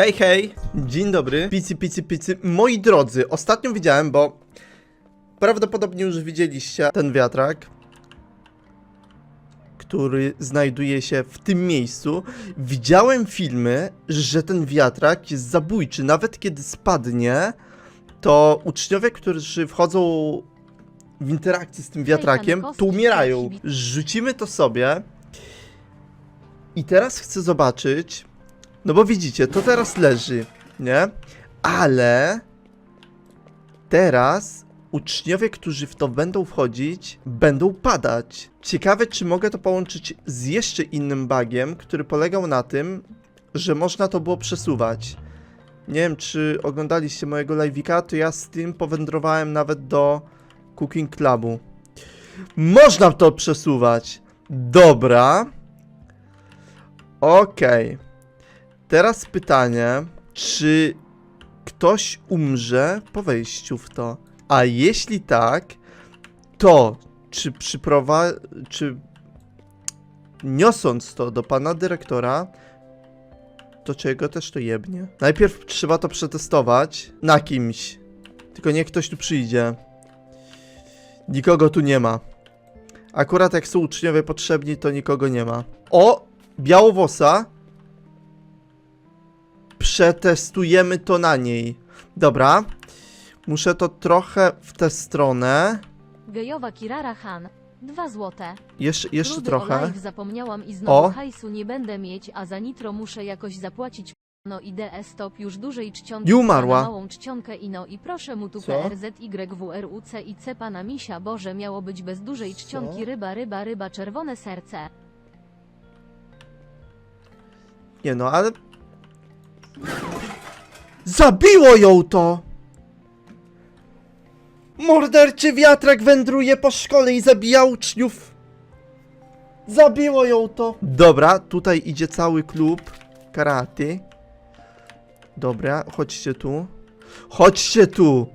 Hej, hej, dzień dobry, picy, picy, picy. Moi drodzy, ostatnio widziałem, bo prawdopodobnie już widzieliście ten wiatrak, który znajduje się w tym miejscu. Widziałem filmy, że ten wiatrak jest zabójczy. Nawet kiedy spadnie, to uczniowie, którzy wchodzą w interakcję z tym wiatrakiem, to umierają. Rzucimy to sobie. I teraz chcę zobaczyć, no bo widzicie, to teraz leży, nie? Ale teraz uczniowie, którzy w to będą wchodzić, będą padać. Ciekawe, czy mogę to połączyć z jeszcze innym bugiem, który polegał na tym, że można to było przesuwać. Nie wiem, czy oglądaliście mojego live'ika, to ja z tym powędrowałem nawet do Cooking Clubu. Można to przesuwać. Dobra. Okej. Teraz pytanie, czy ktoś umrze po wejściu w to? A jeśli tak, to czy przyprowa... czy niosąc to do pana dyrektora, to czego też to jebnie? Najpierw trzeba to przetestować na kimś. Tylko niech ktoś tu przyjdzie. Nikogo tu nie ma. Akurat jak są uczniowie potrzebni, to nikogo nie ma. O! Białowosa. Przetestujemy to na niej. Dobra. Muszę to trochę w tę stronę. Gejowa Kirara Han. Dwa złote. Jeszcze, jeszcze Rudy trochę. O live zapomniałam i znowu O. hajsu nie będę mieć, a za nitro muszę jakoś zapłacić. No i DS stop już dużej czcionki I umarła. małą czcionkę i no i proszę mu tu? PRZYWRUC i C pana misia Boże miało być bez dużej czcionki Co? ryba ryba ryba czerwone serce. Nie no, ale... Zabiło ją to! Morderczy wiatrak wędruje po szkole i zabija uczniów. Zabiło ją to. Dobra, tutaj idzie cały klub karate. Dobra, chodźcie tu. Chodźcie tu.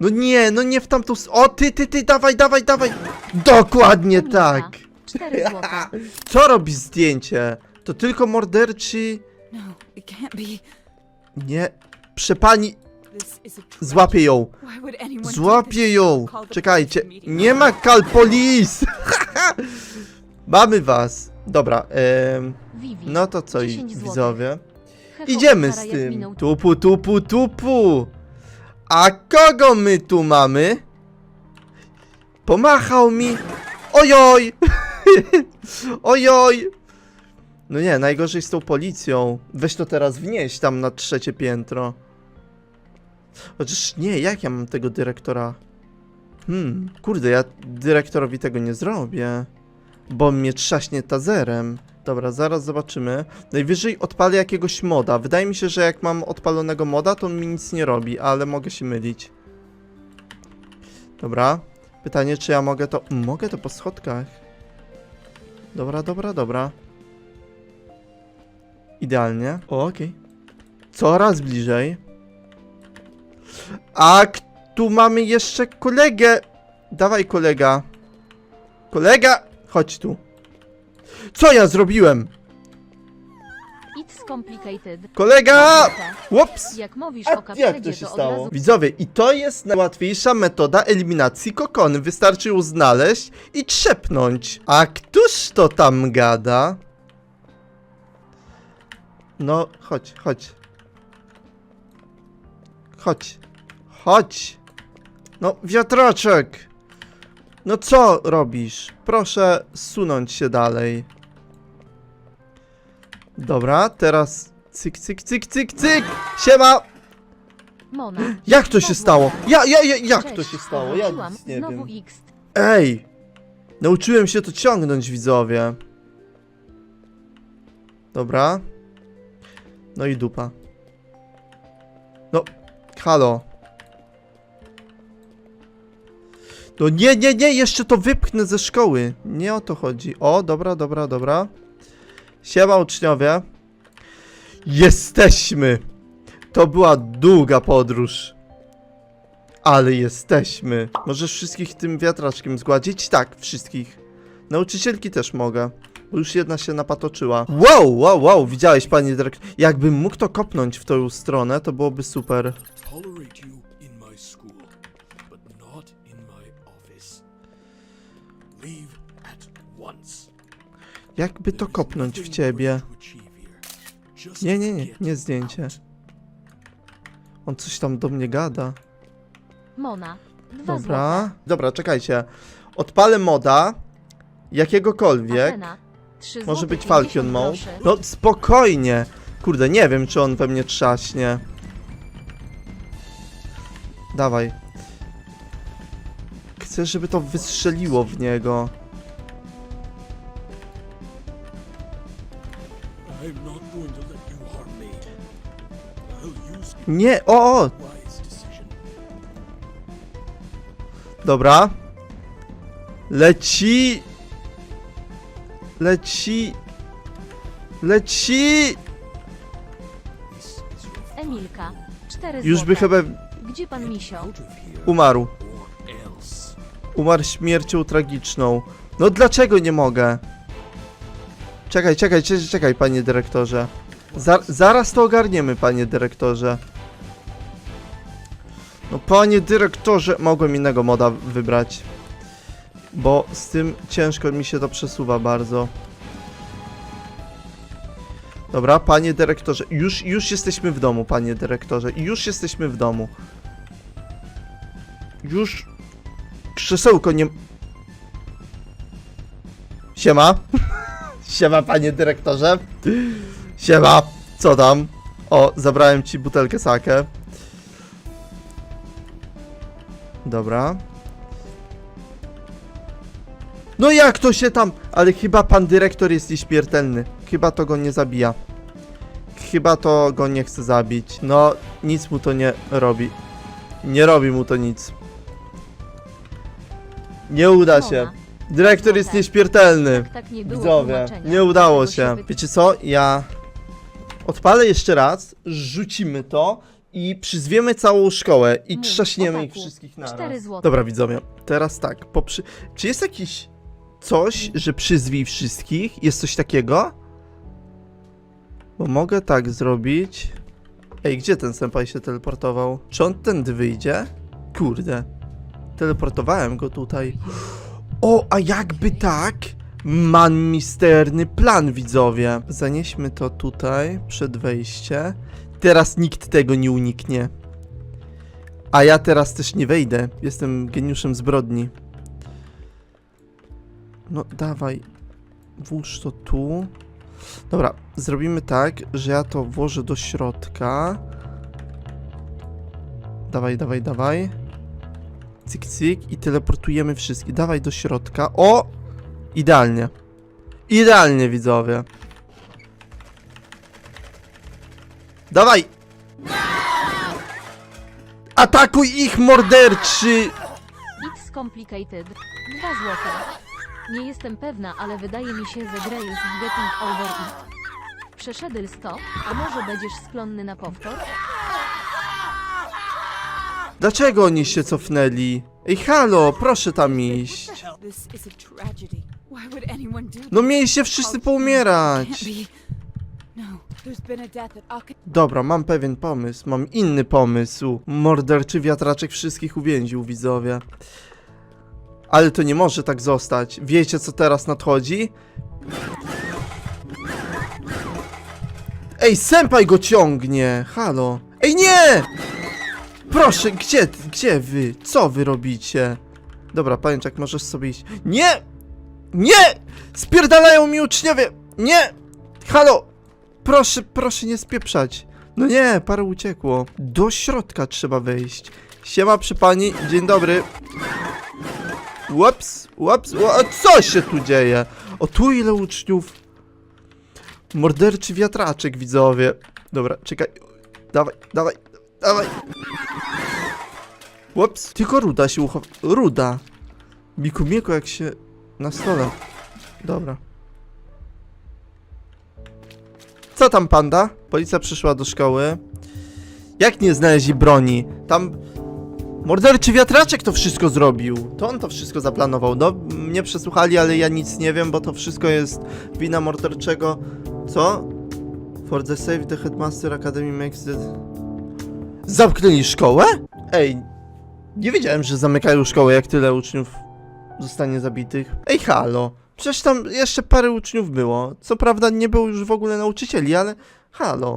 No nie, no nie w tamtą... s- O, ty, ty, ty, dawaj, dawaj, dawaj. Dokładnie tak. Co robi zdjęcie? To tylko morderczy... No, it can't be. Nie. Przepani... This is a tragedy. Złapię ją. Why would anyone do Złapię this? ją. Call the Czekajcie. police immediately. Nie ma kalpolis. Mamy was. Dobra. em, Vivi. no to co, i- 10 złotych. widzowie? Hecho, Idziemy z jak tym. Tupu, tupu, tupu. A kogo my tu mamy? Pomachał mi. Ojoj. Ojoj. No nie, najgorzej z tą policją. Weź to teraz wnieść tam na trzecie piętro. Chociaż nie, jak ja mam tego dyrektora? Hmm, kurde, ja dyrektorowi tego nie zrobię. Bo mnie trzaśnie tazerem. Dobra, zaraz zobaczymy. Najwyżej odpalę jakiegoś moda. Wydaje mi się, że jak mam odpalonego moda, to mi nic nie robi, ale mogę się mylić. Dobra. Pytanie, czy ja mogę to... Mogę to po schodkach. Dobra, dobra, dobra. Idealnie. O, okej. Coraz bliżej. A k- tu mamy jeszcze kolegę. Dawaj, kolega. Kolega! Chodź tu. Co ja zrobiłem? It's complicated. Kolega! Ups! Jak mówisz A o jak to się to stało? razu Widzowie, i to jest najłatwiejsza metoda eliminacji kokony. Wystarczy ją znaleźć i trzepnąć. A któż to tam gada? No, chodź, chodź. Chodź. Chodź. No, wiatraczek. No co robisz? Proszę zsunąć się dalej. Dobra, teraz cyk, cyk, cyk, cyk, cyk. Siema. Mona. Jak to się stało? Ja, ja, ja, jak Cześć, to się stało? Ja nic nie wiem. Ej! Nauczyłem się to ciągnąć, widzowie. Dobra. No i dupa. No, halo. No nie, nie, nie, jeszcze to wypchnę ze szkoły. Nie o to chodzi. O, dobra, dobra, dobra. Siema uczniowie. Jesteśmy! To była długa podróż. Ale jesteśmy. Możesz wszystkich tym wiatraczkiem zgładzić? Tak, wszystkich. Nauczycielki też mogę bo już jedna się napatoczyła. Wow, wow, wow, widziałeś, pani Drek. Jakbym mógł to kopnąć w tą stronę, to byłoby super. Jakby to kopnąć w ciebie? Nie, nie, nie, nie zdjęcie. On coś tam do mnie gada. Mona, Dobra. Dobra, czekajcie. Odpalę moda jakiegokolwiek. Atena, 3 Może być Falcon Mode? No spokojnie. Kurde, nie wiem, czy on we mnie trzaśnie. Dawaj. Chcę, żeby to wystrzeliło w niego. Nie, o, o! Dobra. Leci! Leci! Leci! Emilka. Już by chyba Gdzie pan misio? umarł. Umarł śmiercią tragiczną. No dlaczego nie mogę? Czekaj, czekaj, czekaj, czekaj panie dyrektorze. Za, zaraz to ogarniemy, panie dyrektorze. No panie dyrektorze, mogłem innego moda wybrać. Bo z tym ciężko mi się to przesuwa bardzo. Dobra, panie dyrektorze, już, już jesteśmy w domu, panie dyrektorze, już jesteśmy w domu. Już krzesełko nie... Siema. Siema, panie dyrektorze. Siema. Co tam? O, zabrałem ci butelkę sakę. Dobra. No jak to się tam... Ale chyba pan dyrektor jest nieśmiertelny. Chyba to go nie zabija. Chyba to go nie chce zabić. No, nic mu to nie robi. Nie robi mu to nic. Nie uda się. Dyrektor jest nieśmiertelny. Tak nie było Widzowie, tłumaczenia. nie udało się. Wiecie co? Ja odpalę jeszcze raz, rzucimy to i przyzwiemy całą szkołę i Mów, trzaśniemy ich chłopaku. wszystkich. Cztery złote. Dobra widzowie, teraz tak, poprzy... czy jest jakiś coś, że przyzwij wszystkich? Jest coś takiego? Bo mogę tak zrobić. Ej, gdzie ten senpai się teleportował? Czy on tędy wyjdzie? Kurde. Teleportowałem go tutaj. O, a jakby tak? Mam misterny plan, widzowie. Zanieśmy to tutaj, przed wejście. Teraz nikt tego nie uniknie. A ja teraz też nie wejdę. Jestem geniuszem zbrodni. No, dawaj. Włóż to tu. Dobra, zrobimy tak, że ja to włożę do środka. Dawaj, dawaj, dawaj. Cyk, cyk i teleportujemy wszystkich. Dawaj do środka. O! Idealnie. Idealnie, widzowie. Dawaj! Atakuj ich, morderczy! It's complicated. Dwa złote. Nie jestem pewna, ale wydaje mi się, że grę jest getting over it. Przeszedł 100, a może będziesz skłonny na powtór? Dlaczego oni się cofnęli? Ej, halo, proszę tam iść. This is a tragedy. Why would anyone do No mieliście wszyscy poumierać. No, there's been a death at Aka. Dobra, mam pewien pomysł, mam inny pomysł. Morderczy wiatraczek wszystkich uwięził, widzowie. Ale to nie może tak zostać. Wiecie, co teraz nadchodzi? Ej, senpai go ciągnie! Halo. Ej, nie! Proszę, gdzie, gdzie wy? Co wy robicie? Dobra, pajączek, możesz sobie iść. Nie! Nie! Spierdalają mi uczniowie! Nie! Halo! Proszę, proszę nie spieprzać. No nie, parę uciekło. Do środka trzeba wejść. Siema przy pani, dzień dobry. Łaps, łaps, ła- co się tu dzieje? O, tu ile uczniów. Morderczy wiatraczek, widzowie. Dobra, czekaj. Dawaj, dawaj, dawaj. Łaps, tylko ruda się uchowa. Ruda. Miku mieko jak się na stole. Dobra. Co tam, panda? Policja przyszła do szkoły. Jak nie znaleźli broni? Tam Morderczy wiatraczek to wszystko zrobił. To on to wszystko zaplanował. No, mnie przesłuchali, ale ja nic nie wiem, bo to wszystko jest wina morderczego. Co? For the save the headmaster academy makes the... Zamknęli szkołę? Ej, nie wiedziałem, że zamykają szkołę, jak tyle uczniów zostanie zabitych. Ej, halo. Przecież tam jeszcze parę uczniów było. Co prawda nie było już w ogóle nauczycieli, ale halo.